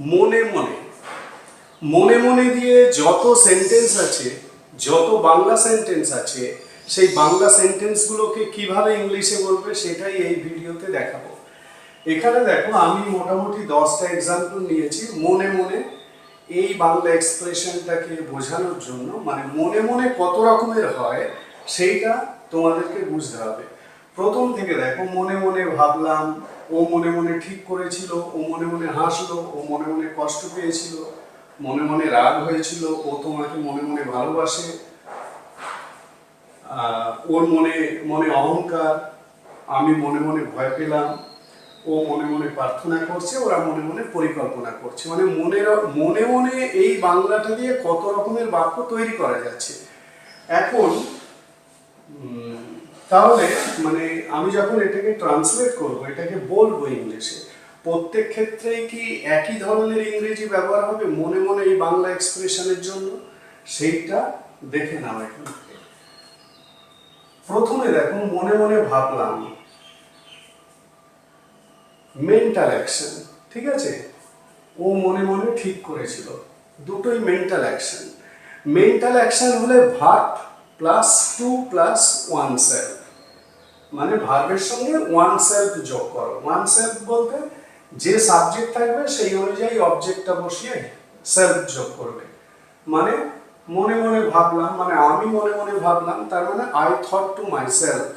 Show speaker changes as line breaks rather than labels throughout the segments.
মনে মনে মনে মনে দিয়ে যত সেন্টেন্স আছে, যত বাংলা সেন্টেন্স আছে, সেই বাংলা সেন্টেন্সগুলোকে কীভাবে ইংলিশে বলবে সেটাই এই ভিডিওতে দেখাবো। এখানে দেখো, আমি মোটামুটি দশটা এক্সাম্পল নিয়েছি মনে মনে। এই বাংলা এক্সপ্রেশনটাকে বোঝানোর জন্য মানে মনে মনে কত রকমের হয়, সেইটা তোমাদেরকে বুঝতে হবে। প্রথম থেকে দেখো মনে মনে ভাবলাম ও মনে মনে ঠিক করেছিল ও মনে মনে হাসলো ও মনে মনে কষ্ট পেয়েছিল মনে মনে রাগ হয়েছিল ও তোমাকে মনে মনে ভালোবাসে ওর মনে মনে অহংকার আমি মনে মনে ভয় পেলাম ও মনে মনে প্রার্থনা করছে ওরা মনে মনে পরিকল্পনা করছে মানে মনের মনে মনে এই বাংলাটা দিয়ে কত রকমের বাক্য তৈরি করা যাচ্ছে এখন তাহলে মানে আমি যখন এটাকে ট্রান্সলেট করব, এটাকে বলব ইংলিশে, প্রত্যেক ক্ষেত্রেই কি একই ধরনের ইংরেজি ব্যবহার হবে মনে মনে এই বাংলা এক্সপ্রেশনের জন্য? সেইটা দেখে নাও এখন। প্রথমে দেখো মনে মনে ভাবলাম মেন্টাল অ্যাকশন ঠিক আছে? ও মনে মনে ঠিক করেছিল, দুটোই মেন্টাল অ্যাকশন মেন্টাল অ্যাকশন হলে verb plus two plus one self মানে ভার্বের সঙ্গে ওয়ান সেলফ যোগ করো। ওয়ান সেলফ বলতে যে সাবজেক্ট থাকবে সেই অনুযায়ী অবজেক্টটা বসিয়ে সেলফ যোগ করবে। মানে মনে মনে ভাবলাম মানে আমি মনে মনে ভাবলাম, তার মানে I thought to myself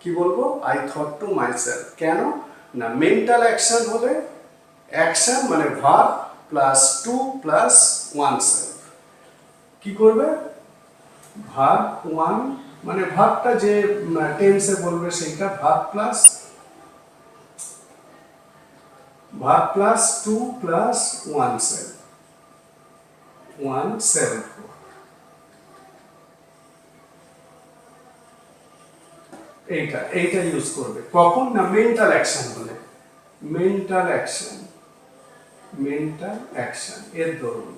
কি বলব? I thought to myself কেন? না মেন্টাল অ্যাকশন হলে অ্যাকশন মানে verb plus two plus one self কি করবে? ভাগ ওয়ান মানে ভাগটা যে টেন্সে বলবে সেইটা ভাগ প্লাস ভাগ plus two plus one self one self এইটা এইটা ইউজ করবে। কখন না মেন্টাল অ্যাকশন হলে মেন্টাল অ্যাকশন মেন্টাল অ্যাকশন এর ধরুন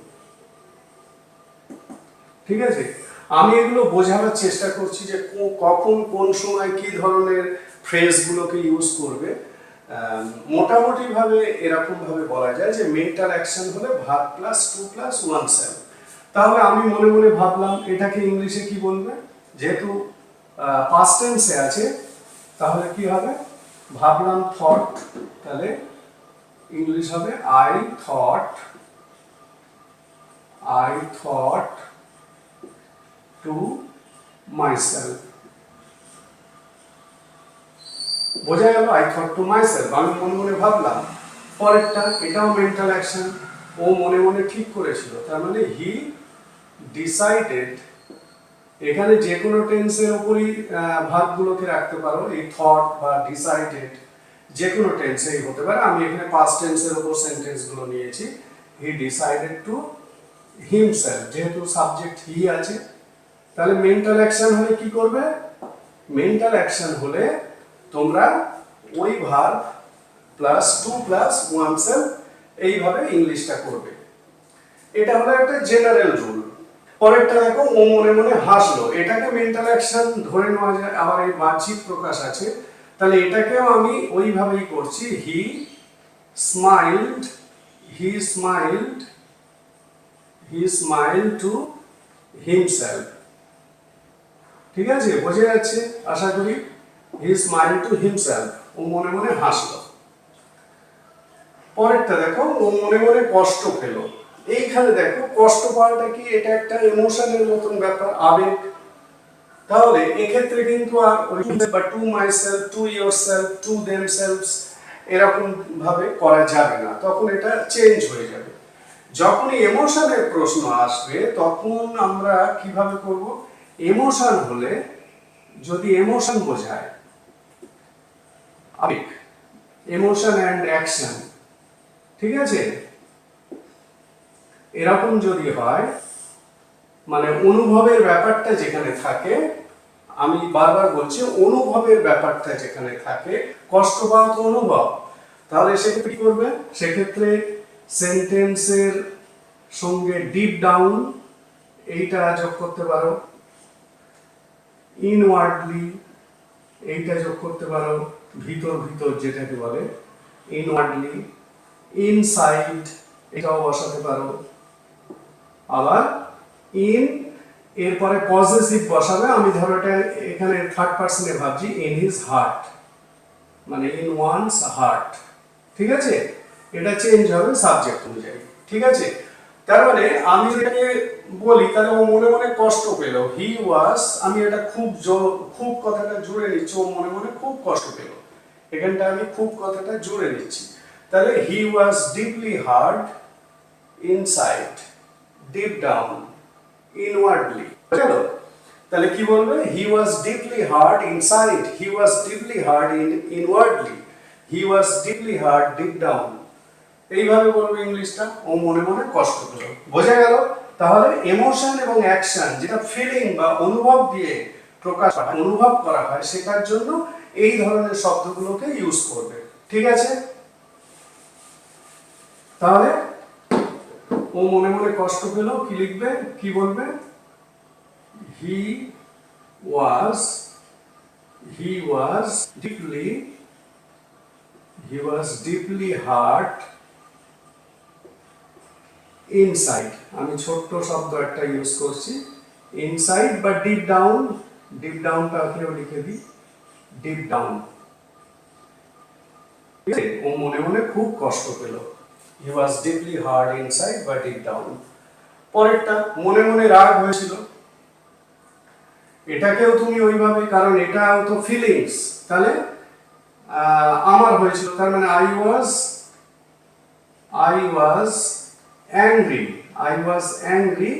ঠিক আছে? আমি এগুলো বোঝানোর চেষ্টা করছি যে কখন কোন সময় কি ধরনের ফ্রেজগুলোকে ইউজ করবে। মোটামুটিভাবে এরকমভাবে বলা যায় যে মেন্টাল অ্যাকশন হলে ভাব plus two plus one seven তাহলে আমি মনে মনে ভাবলাম, এটাকে ইংলিশে কি বলবে? যেহেতু পাস্ট টেন্সে আছে, তাহলে কি হবে? ভাবলাম থট তাহলে ইংলিশ হবে I thought I thought to myself বোঝা গেল I thought to my myself আমি মনে মনে ভাবলাম পরেরটা এটাও মেন্টাল অ্যাকশন ও মনে মনে ঠিক করেছিল। তার মানে হি ডিসাইডেড এখানে যে কোনো টেন্সের উপরই আহ, ভাগগুলোকে রাখতে পারো। এই থট বা ডিসাইডেড যে কোনো টেন্সেই হতে পারে। আমি এখানে পাস্ট টেন্সের উপর সেন্টেন্সগুলো নিয়েছি। হি ডিসাইডেড টু হিমসেলফ যেহেতু সাবজেক্ট হি আছে তাহলে মেন্টাল অ্যাকশন হলে কি করবে? মেন্টাল অ্যাকশন হলে তোমরা ওই verb plus two plus one self এইভাবে ইংলিশটা করবে। এটা হলো একটা জেনারেল রুল পরেরটা দেখো, ও মনে মনে হাসলো। এটাকে মেন্টাল অ্যাকশন ধরে নেওয়া যায়। আবার এই বাহ্যিক প্রকাশ আছে। তাহলে এটাকেও আমি ওইভাবেই করছি। He smiled he smiled he smile to himself ঠিক আছে? বোঝা যাচ্ছে? আশা করি হি স্মাইল টু হিমসেলফ ও মনে মনে হাসলো। পরেরটা দেখো, ও মনে মনে কষ্ট পেল। এইখানে দেখো, কষ্ট পাওয়াটা কি? এটা একটা ইমোশনের মতন ব্যাপার, আবেগ। তাহলে এক্ষেত্রে কিন্তু আর বা to myself to yourself to themselves এরকম ভাবে করা যাবে না। তখন এটা চেঞ্জ হয়ে যাবে। যখন এমোশনের প্রশ্ন আসবে, তখন আমরা কীভাবে করব? এমোশন হলে যদি এমোশন বোঝায়, আবেগ এমোশন অ্যান্ড অ্যাকশন ঠিক আছে? এরকম যদি হয় মানে অনুভবের ব্যাপারটা যেখানে থাকে, আমি বারবার বলছি অনুভবের ব্যাপারটা যেখানে থাকে কষ্ট পাওয়া তো অনুভব, তাহলে সেক্ষেত্রে কি করবে? সেক্ষেত্রে সেন্টেন্সের সঙ্গে ডিপ ডাউন এইটা যোগ করতে পারো। ইনওয়ার্ডলি এইটা যোগ করতে পারো, ভিতর ভিতর যেটাকে বলে ইনওয়ার্ডলি ইনসাইড এটাও বসাতে পারো। আবার ইন এরপরে পজিটিভ বসাবে, আমি ধরো এটা এখানে থার্ড পার্সনে ভাবছি ইন হিজ হার্ট মানে ইন ওয়ানস হার্ট ঠিক আছে? এটা চেঞ্জ হবে সাবজেক্ট অনুযায়ী, ঠিক আছে? তার মানে আমি এটাকে বলি, তাহলে ও মনে মনে কষ্ট পেল। হি ওয়াজ আমি এটা খুব খুব কথাটা জুড়ে নিচ্ছি, ও মনে মনে খুব কষ্ট পেল। এখানটা আমি খুব কথাটা জুড়ে নিচ্ছি। তাহলে he was deeply hurt inside deep down inwardly গেল তাহলে কি বলবে? He was deeply hurt inside he was deeply hurt in inwardly he was deeply hurt deep down এইভাবে বলবে ইংলিশটা, ও মনে মনে কষ্ট পেল। বোঝা গেল? তাহলে এমোশন এবং অ্যাকশন যেটা ফিলিং বা অনুভব দিয়ে প্রকাশ অনুভব করা হয় সেটার জন্য এই ধরনের শব্দগুলোকে ইউজ করবে। ঠিক আছে? তাহলে ও মনে মনে কষ্ট পেল, কি লিখবে? কি বলবে? He was he was deeply he was deeply hurt inside আমি ছোট্ট শব্দ একটা ইউজ করছি। ইনসাইড বা ডিপ ডাউন। ডিপ ডাউনটাকেও লিখে দিই। Deep down. ও মনে মনে খুব কষ্ট পেল। He was deeply hurt inside বা ডিপ ডাউন পরেরটা, মনে মনে রাগ হয়েছিল। এটাকেও তুমি ওইভাবে, কারণ এটাও তো ফিলিংস তাহলে আমার হয়েছিল। তার মানে I was I was angry I was angry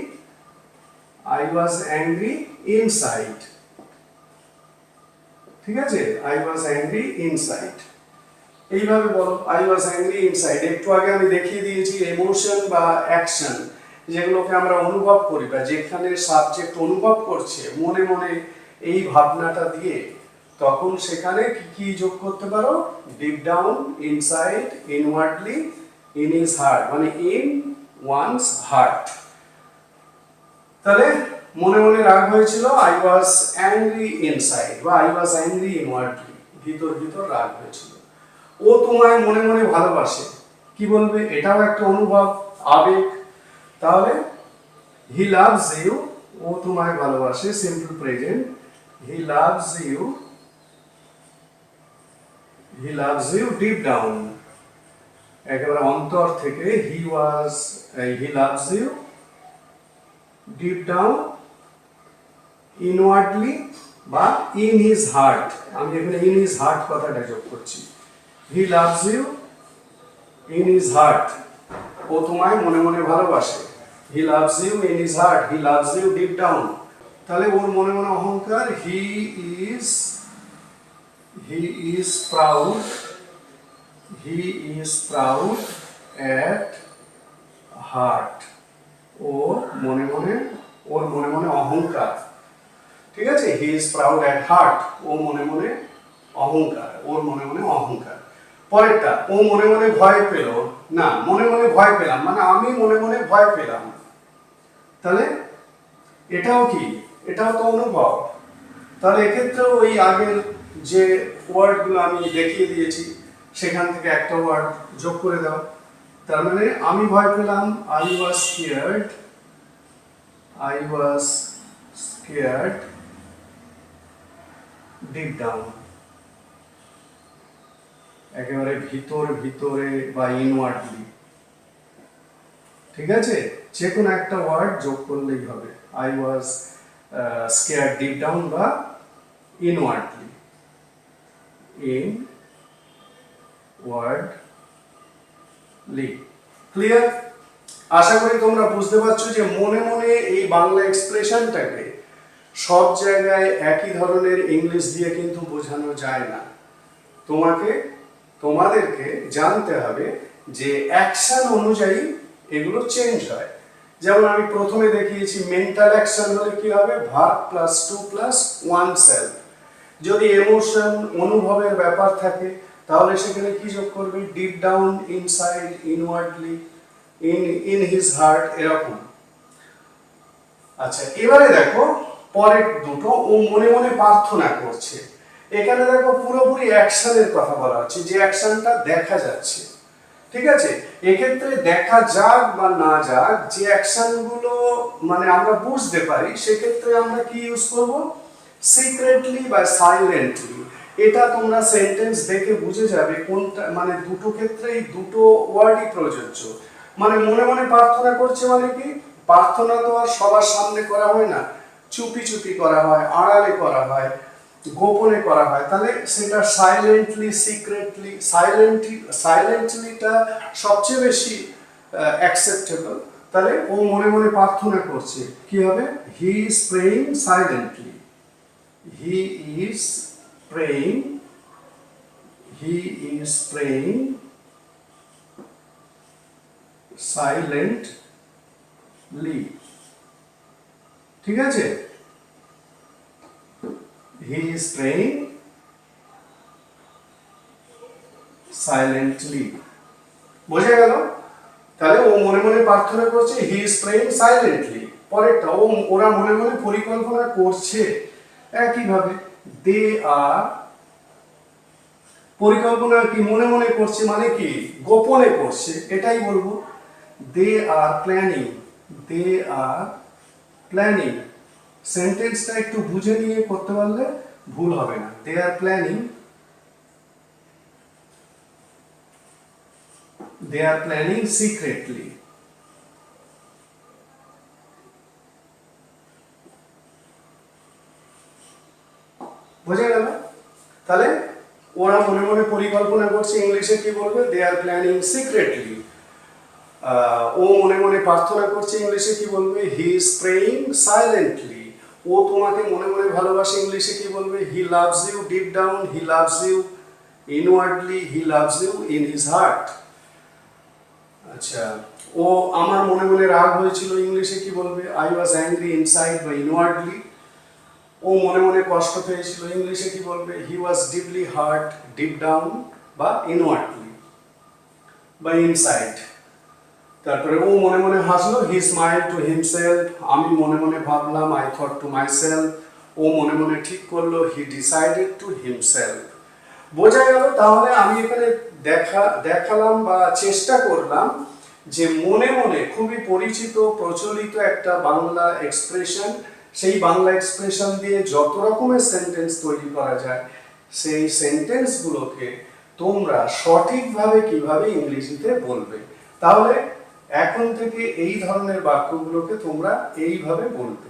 I was angry inside ঠিক আছে? আই ওয়াজ অ্যাংরি ইনসাইড এইভাবে বলো আই ওয়াজ অ্যাংরি ইনসাইড একটু আগে আমি দেখিয়ে দিয়েছি এমোশন বা অ্যাকশন যেগুলোকে আমরা অনুভব করি বা যেখানে সাবজেক্ট অনুভব করছে মনে মনে এই ভাবনাটা দিয়ে, তখন সেখানে কি কি যোগ করতে পারো? Deep down inside inwardly in his heart মানে ইন ওয়ানস হার্ট তাহলে মনে মনে রাগ হয়েছিল আই ওয়াজ অ্যাংরি ইনসাইড বা আই ওয়াজ অ্যাংরি ইনওয়ার্ডলি ভিতর ভিতর রাগ হয়েছিল। ও তোমায় মনে মনে ভালোবাসে। কি বলবে? এটাও একটা অনুভব, আবেগ। তাহলে হি লাভস ইউ ও তোমায় ভালোবাসে simple present he loves you he loves you deep down একেবারে অন্তর থেকে he was he loves you deep down inwardly বা ইন হিজ হার্ট আমি এখানে ইন হিজ হার্ট কথাটা যোগ করছি। He loves you in his heart ও তোমায় মনে মনে ভালোবাসে। He loves you in his heart he loves you deep down তাহলে ওর মনে মনে অহংকার he is he is proud he is proud at heart ওর মনে মনে, ওর মনে মনে অহংকার। ঠিক আছে? He is proud at heart ও মনে মনে অহংকার। ওর মনে মনে অহংকার। পরেরটা, ও মনে মনে ভয় পেল। না, মনে মনে ভয় পেলাম। মানে আমি মনে মনে ভয় পেলাম। তাহলে এটাও কি? এটাও তো অনুভব। তাহলে এক্ষেত্রেও ওই আগের যে ওয়ার্ডগুলো আমি দেখিয়ে দিয়েছি সেখান থেকে একটা ওয়ার্ড যোগ করে দাও। তার মানে আমি ভয় পেলাম I was scared I was scared deep down একেবারে ভিতর, ভিতরে বা ইনওয়ার্ডলি ঠিক আছে? যে কোনো একটা ওয়ার্ড যোগ করলেই হবে। I was scare deep down বা inwardly inwardly clear আশা করি তোমরা বুঝতে পারছ যে মনে মনে এই বাংলা এক্সপ্রেশনটাকে সব জায়গায় একই ধরনের ইংলিশ দিয়ে কিন্তু বোঝানো যায় না। তোমাকে, তোমাদেরকে জানতে হবে যে অ্যাকশন অনুযায়ী এগুলো চেঞ্জ হয়। যেমন আমি প্রথমে দেখিয়েছি মেন্টাল অ্যাকশন হলে কি হবে? ভার plus two plus one self যদি এমোশন অনুভবের ব্যাপার থাকে তাহলে সেখানে কি যোগ করবে? Deep down inside inwardly in in his heart এরকম। আচ্ছা এবারে দেখো, পরের দুটো ও মনে মনে প্রার্থনা করছে। এখানে দেখো পুরোপুরি অ্যাকশনের কথা বলা হচ্ছে, যে অ্যাকশনটা দেখা যাচ্ছে। ঠিক আছে? এক্ষেত্রে দেখা যাক বা না যাক, যে অ্যাকশনগুলো মানে আমরা বুঝতে পারি, সেক্ষেত্রে আমরা কি ইউজ করব? সিক্রেটলি বা সাইলেন্টলি এটা তোমরা সেন্টেন্স দেখে বুঝে যাবে কোনটা মানে দুটো ক্ষেত্রেই দুটো ওয়ার্ডই প্রযোজ্য। মানে মনে মনে প্রার্থনা করছে মানে কি? প্রার্থনা তো আর সবার সামনে করা হয় না। চুপি চুপি করা হয়, আড়ালে করা হয়, গোপনে করা হয়। তাহলে সেটা সাইলেন্টলি সিক্রেটলি সাইলেন্টলি সাইলেন্টলিটা সবচেয়ে বেশি অ্যাকসেপ্টেবল তাহলে ও মনে মনে প্রার্থনা করছে। কি হবে? He is praying silently he is praying he is praying silently ঠিক আছে? হি ইজ প্রেইং সাইলেন্টলি বোঝা গেল? তাহলে ও মনে মনে প্রার্থনা করছে হি ইজ প্রেইং সাইলেন্টলি পরেরটা, ও, ওরা মনে মনে পরিকল্পনা করছে। একইভাবে দে আর পরিকল্পনা কি মনে মনে করছে মানে কি? গোপনে করছে, এটাই বলব। They are planning, they are planning. সেন্টেন্সটা একটু বুঝে নিয়ে করতে পারলে ভুল হবে না। They are planning, they are planning secretly বোঝা গেল তাহলে ওরা মনে মনে পরিকল্পনা করছে ইংলিশে কি বলবে? দে আর প্ল্যানিং সিক্রেটলি ও মনে মনে প্রার্থনা করছে ইংলিশে কি বলবে? হি ইজ সাইলেন্টলি ও তোমাকে মনে মনে ভালোবাসে ইংলিশে কি বলবে? He loves you deep down he loves you inwardly he loves you in his heart আচ্ছা ও আমার মনে মনে রাগ হয়েছিল ইংলিশে কি বলবে? আই ওয়াজ অ্যাংরি ইনসাইড বা ইনওয়ার্ডলি ও মনে মনে কষ্ট পেয়েছিল। ইংলিশে কি বলবে? He was deeply hurt deep down বা ইনওয়ার্ডলি বা ইনসাইড তারপরে ও মনে মনে হাসলো হি স্মাইল টু হিমসেলফ আমি মনে মনে ভাবলাম I thought to myself ও মনে মনে ঠিক করল হি ডিসাইডেড টু হিমসেলফ বোঝা গেল, তাহলে আমি এখানে দেখা, দেখালাম বা চেষ্টা করলাম যে মনে মনে খুবই পরিচিত, প্রচলিত একটা বাংলা এক্সপ্রেশন সেই বাংলা এক্সপ্রেশন দিয়ে যত রকমের সেন্টেন্স তৈরি করা যায়, সেই সেন্টেন্সগুলোকে তোমরা সঠিকভাবে কীভাবে ইংরেজিতে বলবে? তাহলে এখন থেকে এই ধরনের বাক্যগুলোকে তোমরা এইভাবে বলবে।